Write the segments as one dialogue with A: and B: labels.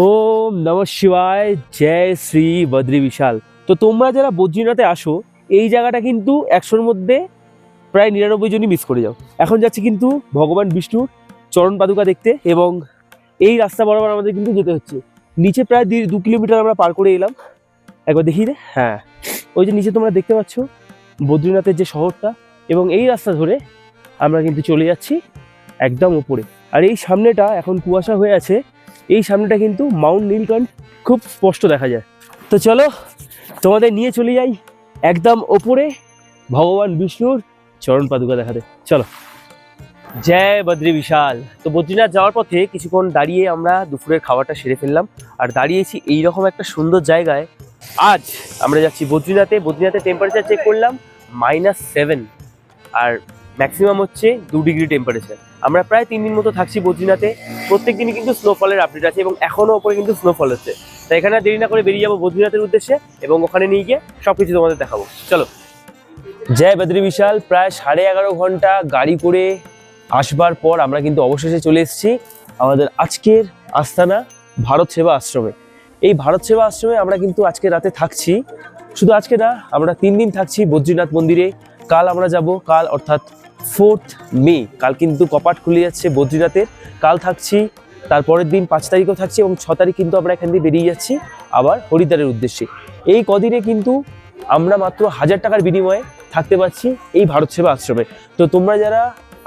A: ওম নম শিবায়, জয় শ্রী বদ্রী বিশাল। তো তোমরা যারা বদ্রীনাথে আসো, এই জায়গাটা কিন্তু একশোর মধ্যে প্রায় নিরানব্বই জনই মিস করে যাও। এখন যাচ্ছি কিন্তু ভগবান বিষ্ণুর চরণ পাদুকা দেখতে এবং এই রাস্তা বরাবর আমাদের কিন্তু যেতে হচ্ছে। নিচে প্রায় দি- কিলোমিটার আমরা পার করে এলাম। একবার দেখি রে হ্যাঁ। ওই যে নিচে তোমরা দেখতে পাচ্ছ বদ্রীনাথের যে শহরটা এবং এই রাস্তা ধরে আমরা কিন্তু চলে যাচ্ছি একদম উপরে। আর এই সামনেটা এখন কুয়াশা হয়ে আছে এই সামনেটা কিন্তু মাউন্ট নীলকণ্ঠ খুব স্পষ্ট দেখা যায়। তো চলো, তোমাদের নিয়ে চলে যাই একদম ওপরে, ভগবান বিষ্ণুর চরণ পাদুকা দেখাতে। চলো। জয় বদ্রী বিশাল। তো বদ্রীনাথ যাওয়ার পথে কিছুক্ষণ দাঁড়িয়ে আমরা দুপুরের খাবারটা সেরে ফেললাম আর দাঁড়িয়েছি এইরকম একটা সুন্দর জায়গায়। আজ আমরা যাচ্ছি বদ্রীনাথে। বদ্রীনাথের টেম্পারেচার চেক করলাম মাইনাস সেভেন আর ম্যাক্সিমাম হচ্ছে দু ডিগ্রি টেম্পারেচার আমরা প্রায় তিন দিন মতো থাকছি বদ্রীনাথে। প্রত্যেক দিনই কিন্তু স্নোফলের আপডেট আছে এবং এখনও ওপরে কিন্তু স্নোফল হচ্ছে। তাই এখানে দেরি না করে বেরিয়ে যাব বদ্রীনাথের উদ্দেশ্যে এবং ওখানে নিয়ে গিয়ে সব কিছু তোমাদের দেখাবো। চলো। জয় বদ্রী বিশাল। প্রায় সাড়ে এগারো ঘণ্টা গাড়ি করে আসবার পর আমরা কিন্তু অবশেষে চলে এসেছি আমাদের আজকের আস্তানা ভারত সেবা আশ্রমে। এই ভারত সেবা আশ্রমে আমরা কিন্তু আজকে রাতে থাকছি। শুধু আজকে না, আমরা তিন দিন থাকছি বদ্রীনাথ মন্দিরে। কাল আমরা যাব, কাল অর্থাৎ ফোর্থ মে। কাল কিন্তু কপাট খুলে যাচ্ছে বদ্রীনাথের। কাল থাকছি, তারপরের দিন পাঁচ তারিখও থাকছি এবং ছ তারিখ কিন্তু আমরা এখান থেকে বেরিয়ে যাচ্ছি আবার হরিদ্বারের উদ্দেশ্যে। এই কদিনে কিন্তু আমরা মাত্র হাজার টাকার বিনিময়ে থাকতে পারছি এই ভারত সেবা আশ্রমে। তো তোমরা যারা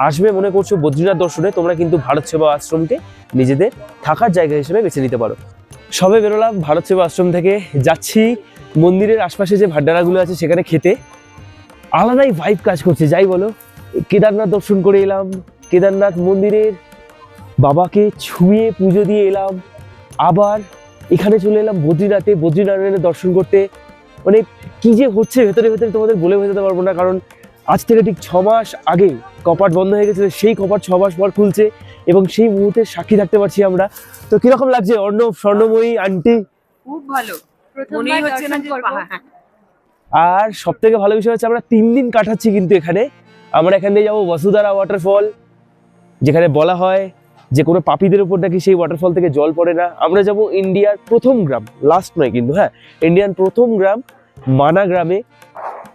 A: আসবে মনে করছ বদ্রীনাথ দর্শনে, তোমরা কিন্তু ভারত সেবা আশ্রমকে নিজেদের থাকার জায়গা হিসেবে বেছে নিতে পারো। সবে বেরোলাম, ভারত সেবা আশ্রম থেকে যাচ্ছি। মন্দিরের আশপাশে যে ভাড্ডারাগুলো আছে সেখানে খেতে। আলাদাই ভাইব কাজ করছে, যাই বলো। কেদারনাথ দর্শন করে এলাম। কেদারনাথ মন্দিরের বাবাকে ছুঁয়ে পুজো দিয়ে এলাম। আবার এখানে চলে এলাম বদ্রীনাথে। বদ্রীনারায়ণের দর্শন করতে। মানে কি যে হচ্ছে ভেতরে ভেতরে তোমাদের বলে বোঝাতে পারব না কারণ আজ থেকে ঠিক ছ মাস আগে কপাট বন্ধ হয়ে গেছিল সেই কপাট ছ মাস পর খুলছে এবং সেই মুহূর্তে সাক্ষী থাকতে পারছি আমরা। তো কীরকম লাগছে অর্ণব স্বর্ণময়ী আন্টি?
B: খুব ভালো। হ্যাঁ।
A: আর সব থেকে ভালো বিষয় হচ্ছে আমরা তিন দিন কাটাচ্ছি কিন্তু এখানে। আমরা এখান দিয়ে যাব বসুধারা ওয়াটারফল যেখানে বলা হয় যে কোনো পাপীদের উপর নাকি সেই ওয়াটারফল থেকে জল পড়ে না। আমরা যাব ইন্ডিয়ার প্রথম গ্রাম লাস্ট নয় কিন্তু হ্যাঁ ইন্ডিয়ান প্রথম গ্রাম মানা গ্রামে।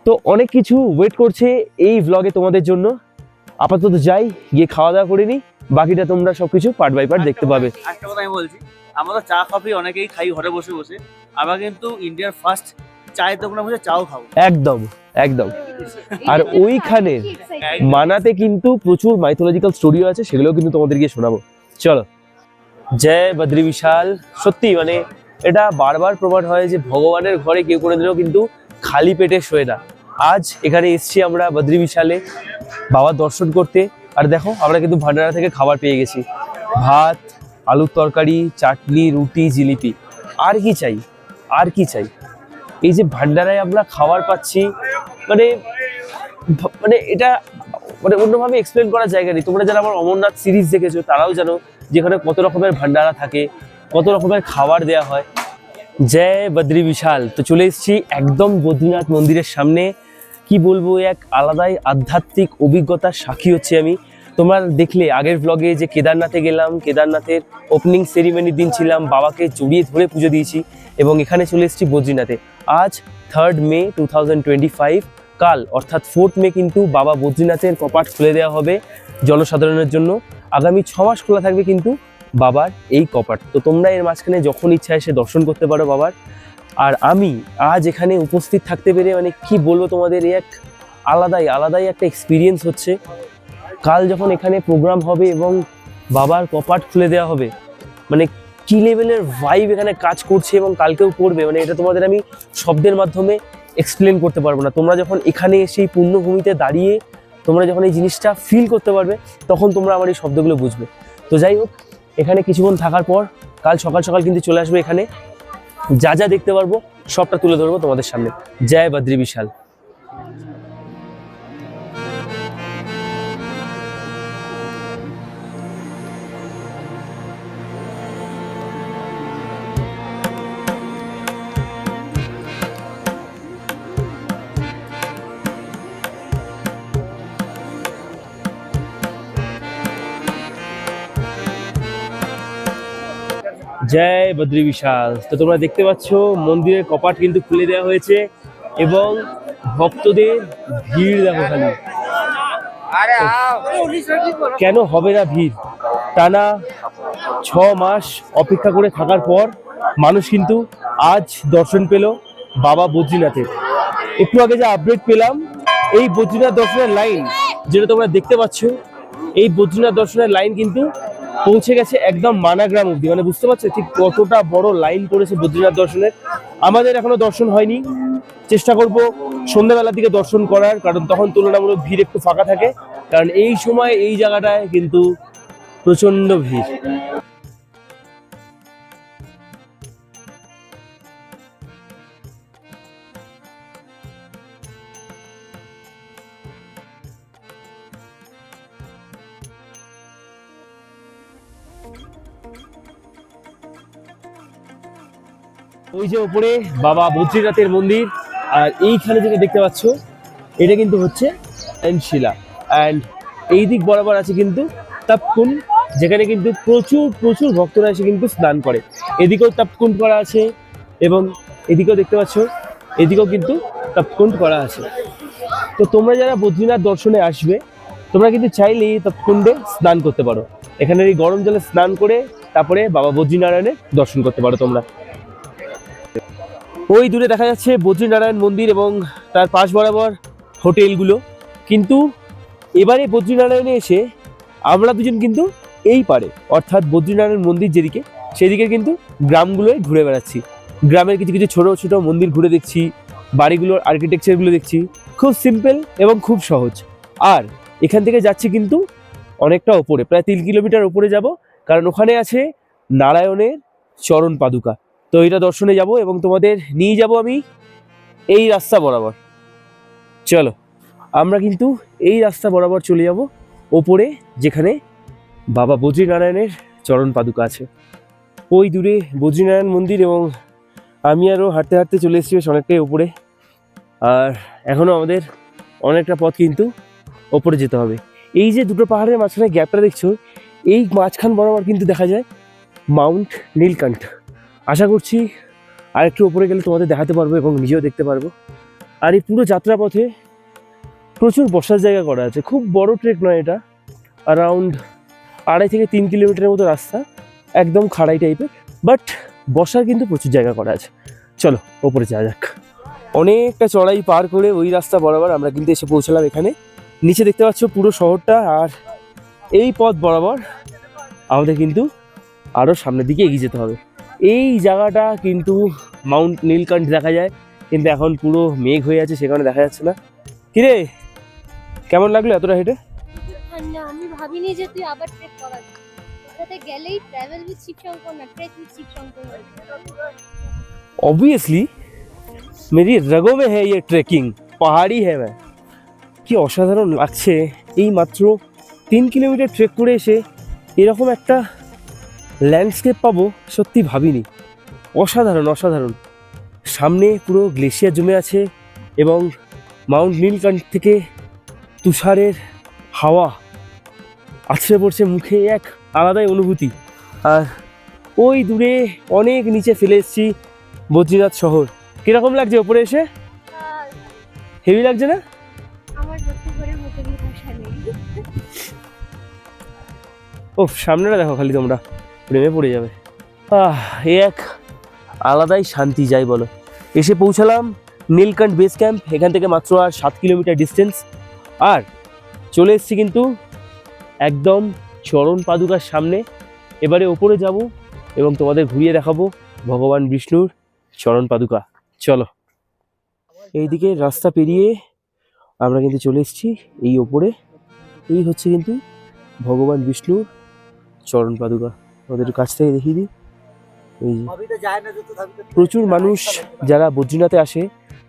A: তো অনেক কিছু ওয়েট করছে এই ভ্লগে তোমাদের জন্য। আপাতত যাই গিয়ে খাওয়া দাওয়া করে নিই বাকিটা তোমরা সবকিছু পার্ট বাই পার্ট দেখতে পাবে।
C: একটা কথা আমি বলছি আমরা চা কফি অনেকেই খাই ঘরে বসে বসে। আমরা কিন্তু ইন্ডিয়ার ফার্স্ট চায়ের দোকানে বসে চাও খাব।
A: একদম। একদম। আর ওইখানে মানাতে কিন্তু প্রচুর মাইথোলজিক্যাল স্টোরিও আছে, সেগুলোও কিন্তু তোমাদেরকে শোনাবো। চলো। জয় বদ্রী বিশাল। সত্যি মানে এটা বারবার প্রমাণ হয় যে ভগবানের ঘরে কেউ কোনোদিনও কিন্তু খালি পেটে শোয় না। আজ এখানে এসছি আমরা বদ্রী বিশালে বাবার দর্শন করতে। আর দেখো, আমরা কিন্তু ভান্ডারা থেকে খাবার পেয়ে গেছি। ভাত, আলুর তরকারি, চাটনি, রুটি, জিলিপি। আর কি চাই? আর কি চাই? এই যে ভান্ডারায় আমরা খাবার পাচ্ছি মানে মানে এটা মানে অন্যভাবে এক্সপ্লেন করার জায়গা নেই। তোমরা যারা আমার অমরনাথ সিরিজ দেখেছ, তারাও জানো যেখানে কত রকমের ভান্ডারা থাকে, কত রকমের খাবার দেয়া হয়। জয় বদ্রী বিশাল। তো চলে এসেছি একদম বদ্রীনাথ মন্দিরের সামনে। কি বলব, এক আলাদাই আধ্যাত্মিক অভিজ্ঞতার সাক্ষী হচ্ছে আমি। তোমরা দেখলে আগের ব্লগে যে কেদারনাথে গেলাম, কেদারনাথের ওপেনিং সেরিমনির দিন ছিলাম, বাবাকে জড়িয়ে ধরে পুজো দিয়েছি এবং এখানে চলে এসেছি বদ্রীনাথে। আজ থার্ড মে টু কাল, অর্থাৎ ফোর্থ মে কিন্তু বাবা বদ্রীনাথের কপাট খুলে দেওয়া হবে জনসাধারণের জন্য। আগামী ছ মাস খোলা থাকবে কিন্তু বাবার এই কপাট। তো তোমরা এর মাঝখানে যখন ইচ্ছা এসে দর্শন করতে পারো বাবার। আর আমি আজ এখানে উপস্থিত থাকতে পেরে মানে কি বলব তোমাদের এই এক আলাদাই আলাদাই একটা এক্সপিরিয়েন্স হচ্ছে। কাল যখন এখানে প্রোগ্রাম হবে এবং বাবার কপাট খুলে দেওয়া হবে মানে কি লেভেলের ভাইব এখানে কাজ করছে এবং কালকেও করবে? মানে এটা তোমাদের আমি শব্দের মাধ্যমে এক্সপ্লেন করতে পারব না। তোমরা যখন এখানে এসে এই পুণ্যভূমিতে দাঁড়িয়ে তোমরা যখন এই জিনিসটা ফিল করতে পারবে, তখন তোমরা আমার এই শব্দগুলো বুঝবে। তো যাই হোক, এখানে কিছুক্ষণ থাকার পর কাল সকাল সকাল কিন্তু চলে আসবে এখানে। যা যা দেখতে পারব সবটা তুলে ধরবো তোমাদের সামনে। জয় বদ্রী বিশাল। জয় বদ্রী বিশাল। তো তোমরা দেখতে পাচ্ছ মন্দিরের কপাট কিন্তু খুলে দেওয়া হয়েছে এবং ভক্তদের ভিড় দেখো খালি। কেন হবে না ভিড়? টানা ছ মাস অপেক্ষা করে থাকার পর মানুষ কিন্তু আজ দর্শন পেল বাবা বদ্রীনাথের। একটু আগে যে আপডেট পেলাম এই বদ্রীনাথ দর্শনের লাইন যেটা তোমরা দেখতে পাচ্ছ এই বদ্রীনাথ দর্শনের লাইন কিন্তু পৌঁছে গেছে একদম মানাগ্রাম অব্দি মানে বুঝতে পারছ ঠিক কতটা বড় লাইন করেছে বদ্রীনাথ দর্শনের। আমাদের এখনও দর্শন হয়নি। চেষ্টা করব সন্ধ্যাবেলার দিকে দর্শন করার, কারণ তখন তুলনামূলক ভিড় একটু ফাঁকা থাকে। কারণ এই সময় এই জায়গাটায় কিন্তু প্রচণ্ড ভিড়। ওই যে ওপরে বাবা বদ্রীনাথের মন্দির, আর এইখানে যেটা দেখতে পাচ্ছ, এটা কিন্তু হচ্ছে শিলা অ্যান্ড এই দিক বরাবর আছে কিন্তু তাপকুন যেখানে কিন্তু প্রচুর প্রচুর ভক্তরা এসে কিন্তু স্নান করে। এদিকেও তাপকুন্ড করা আছে এবং এদিকেও দেখতে পাচ্ছ, এদিকেও কিন্তু তাপকুন্ড করা আছে। তো তোমরা যারা বদ্রীনাথ দর্শনে আসবে, তোমরা কিন্তু চাইলেই এই তাপকুণ্ডে স্নান করতে পারো। এখানে এই গরম জলে স্নান করে তারপরে বাবা বদ্রীনারায়ণের দর্শন করতে পারো তোমরা। ওই দূরে দেখা যাচ্ছে বদ্রীনারায়ণ মন্দির এবং তার পাশ বরাবর হোটেলগুলো। কিন্তু এবারে বদ্রীনারায়ণে এসে আমরা দুজন কিন্তু এই পারে, অর্থাৎ বদ্রীনারায়ণ মন্দির যেদিকে, সেদিকে কিন্তু গ্রামগুলোয় ঘুরে বেড়াচ্ছি। গ্রামের কিছু কিছু ছোট ছোট মন্দির ঘুরে দেখছি, বাড়িগুলোর আর্কিটেকচারগুলো দেখছি। খুব সিম্পল এবং খুব সহজ। আর এখান থেকে যাচ্ছি কিন্তু অনেকটা ওপরে, প্রায় তিন কিলোমিটার ওপরে যাব, কারণ ওখানে আছে নারায়ণের চরণ পাদুকা। তো এটা দর্শনে যাব এবং তোমাদের নিয়ে যাব আমি এই রাস্তা বরাবর। চলো, আমরা কিন্তু এই রাস্তা বরাবর চলে যাব ওপরে, যেখানে বাবা বদ্রীনারায়ণের চরণ পাদুকা আছে। ওই দূরে বদ্রীনারায়ণ মন্দির এবং আমি আরও হাঁটতে হাঁটতে চলে এসেছি বেশ অনেকটাই ওপরে আর এখনও আমাদের অনেকটা পথ কিন্তু ওপরে যেতে হবে। এই যে দুটো পাহাড়ের মাঝখানে গ্যাপটা দেখছ, এই মাঝখান বরাবর কিন্তু দেখা যায় মাউন্ট নীলকণ্ঠ। আশা করছি আর একটু উপরে গেলে তোমাদের দেখাতে পারব এবং নিজেও দেখতে পারব। আর এই পুরো যাত্রাপথে প্রচুর বসার জায়গা করা আছে। খুব বড় ট্রেক নয় এটা। অ্যারাউন্ড আড়াই থেকে তিন কিলোমিটারের মতো রাস্তা। একদম খাড়াই টাইপের। বাট বসার কিন্তু প্রচুর জায়গা করা আছে। চলো, ওপরে যাওয়া যাক। অনেকটা চড়াই পার করে ওই রাস্তা বরাবর আমরা কিন্তু এসে পৌঁছলাম এখানে। নিচে দেখতে পাচ্ছ পুরো শহরটা আর এই পথ বরাবর আমাদের কিন্তু আরও সামনের দিকে এগিয়ে যেতে হবে। এই জায়গাটা কিন্তু মাউন্ট নীলকণ্ঠ দেখা যায়। কিন্তু এখন পুরো মেঘ হয়ে আছে সেখানে দেখা যাচ্ছে না। কিরে কেমন লাগল এতটা হেঁটে?
B: আমি ভাবিনি যে তুই আবার ট্রেক করাবি। ওটাতে গেলেই ট্রাভেল উইথ শিবশঙ্কর না ট্রেক উইথ শিবশঙ্কর
A: অবভিয়াসলি মেরি রগো ইয়ে মে হ্যাঁ ইয়ে ট্রেকিং পাহাড়ি হ্যায় ম্যাম কি অসাধারণ লাগছে। এই মাত্র তিন কিলোমিটার ট্রেক করে এসে এরকম একটা ল্যান্ডস্কেপ পাবো সত্যি ভাবিনি। অসাধারণ অসাধারণ। সামনে পুরো গ্লেশিয়ার জমে আছে এবং মাউন্ট নীলকণ্ঠ থেকে তুষারের হাওয়া আছড়ে পড়ছে মুখে এক আলাদাই অনুভূতি। আর ওই দূরে অনেক নিচে ফেলে এসেছি বদ্রীনাথ শহর। কীরকম লাগছে ওপরে এসে? হেভি লাগছে না? ও সামনেটা দেখো খালি তোমরা। প্রেমে পড়ে যাবে। আহ, এ এক আলাদাই শান্তি, যাই বলো। এসে পৌঁছালাম নীলকণ্ঠ বেস ক্যাম্প এখান থেকে মাত্র আর সাত কিলোমিটার ডিস্টেন্স আর চলে এসেছি কিন্তু একদম চরণ পাদুকার সামনে। এবারে ওপরে যাব এবং তোমাদের ঘুরিয়ে দেখাবো ভগবান বিষ্ণুর চরণ পাদুকা। চলো। এইদিকে রাস্তা পেরিয়ে আমরা কিন্তু চলে এসেছি এই ওপরে। এই হচ্ছে কিন্তু ভগবান বিষ্ণুর চরণ পাদুকা। একটু কাছ থেকে দেখিয়ে দিই। এই প্রচুর মানুষ যারা বদ্রীনাথে আসে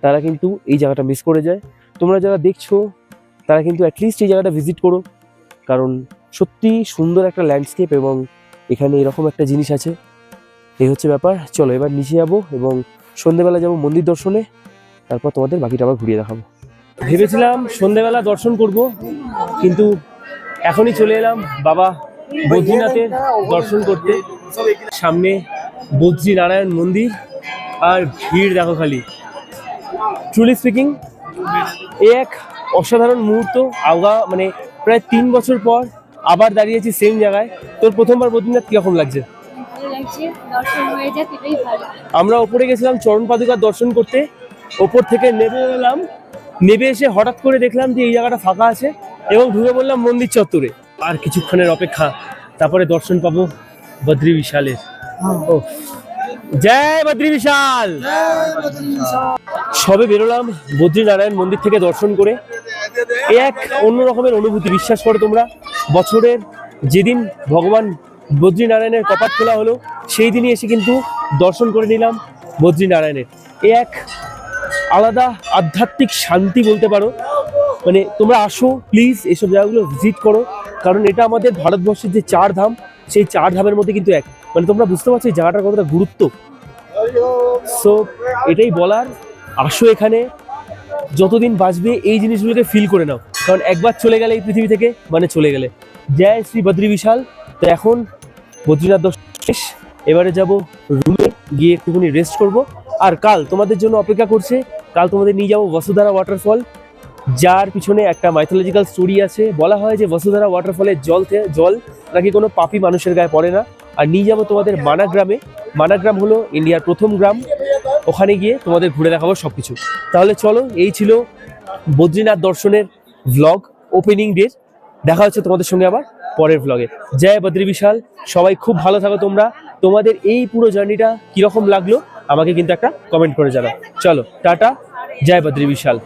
A: তারা কিন্তু এই জায়গাটা মিস করে যায়। তোমরা যারা দেখছ তারা কিন্তু অ্যাটলিস্ট এই জায়গাটা ভিজিট করো। কারণ সত্যি সুন্দর একটা ল্যান্ডস্কেপ এবং এখানে এরকম একটা জিনিস আছে। এই হচ্ছে ব্যাপার। চলো এবার নিচে যাব এবং সন্ধেবেলা যাব মন্দির দর্শনে। তারপর তোমাদের বাকিটা আবার ঘুরিয়ে দেখাবো। ভেবেছিলাম সন্ধেবেলা দর্শন করব কিন্তু এখনই চলে এলাম। বাবা বদ্রীনাথের দর্শন করতে। সামনে বদ্রী নারায়ণ মন্দির আর ভিড় দেখো খালি। ট্রুলি স্পিকিং এ এক অসাধারণ মুহূর্ত। আগা মানে প্রায় তিন বছর পর আবার দাঁড়িয়েছি সেম জায়গায়। তোর প্রথমবার বদ্রীনাথ কীরকম লাগছে? আমরা ওপরে গেছিলাম চরণ পাদুকার দর্শন করতে। ওপর থেকে নেমে এলাম। নেমে এসে হঠাৎ করে দেখলাম যে এই জায়গাটা ফাঁকা আছে এবং ঢুকে বললাম মন্দির চত্বরে। আর কিছুক্ষণের অপেক্ষা তারপরে দর্শন পাবো বদ্রী বিশালের। ও জয় বদ্রী বিশাল! সবে বেরোলাম বদ্রী নারায়ণ মন্দির থেকে দর্শন করে। এ এক অন্য রকমের অনুভূতি বিশ্বাস করো তোমরা। বছরের যেদিন ভগবান বদ্রী নারায়ণের কপাট খোলা হলো সেই দিনই এসে কিন্তু দর্শন করে নিলাম বদ্রী নারায়ণের এ এক আলাদা আধ্যাত্মিক শান্তি বলতে পারো। মানে তোমরা আসো প্লিজ এসব জায়গাগুলো ভিজিট করো। কারণ এটা আমাদের ভারতবর্ষের যে চার ধাম, সেই চার ধামের মধ্যে কিন্তু এক। মানে তোমরা বুঝতে পারছ এই জায়গাটার কতটা গুরুত্ব। সো এটাই বলার। আসো এখানে। যতদিন বাঁচবে, এই জিনিসগুলোকে ফিল করে নাও। কারণ একবার চলে গেলে এই পৃথিবী থেকে মানে চলে গেলে। জয় শ্রী বদ্রী বিশাল। তো এখন বদ্রীনাথ শেষ। এবারে যাব রুমে গিয়ে একটুখানি রেস্ট করব। আর কাল তোমাদের জন্য অপেক্ষা করছে। কাল তোমাদের নিয়ে যাব বসুধারা ওয়াটারফল যার পিছনে একটা মাইথোলজিক্যাল স্টোরি আছে। বলা হয় যে বসুধারা ওয়াটারফলের জল জল নাকি কোনো পাপি মানুষের গায়ে পড়ে না। আর নিয়ে যাব তোমাদের মানা গ্রামে মানা গ্রাম হলো ইন্ডিয়ার প্রথম গ্রাম। ওখানে গিয়ে তোমাদের ঘুরে দেখাবো সব কিছু তাহলে চলো, এই ছিল বদ্রীনাথ দর্শনের ভ্লগ ওপেনিং ডের দেখা হচ্ছে তোমাদের সঙ্গে আবার পরের ভ্লগে জয় বদ্রী বিশাল। সবাই খুব ভালো থাকো তোমরা। তোমাদের এই পুরো জার্নিটা কীরকম লাগল, আমাকে কিন্তু একটা কমেন্ট করে জানাও। চলো, টাটা। জয় বদ্রী বিশাল।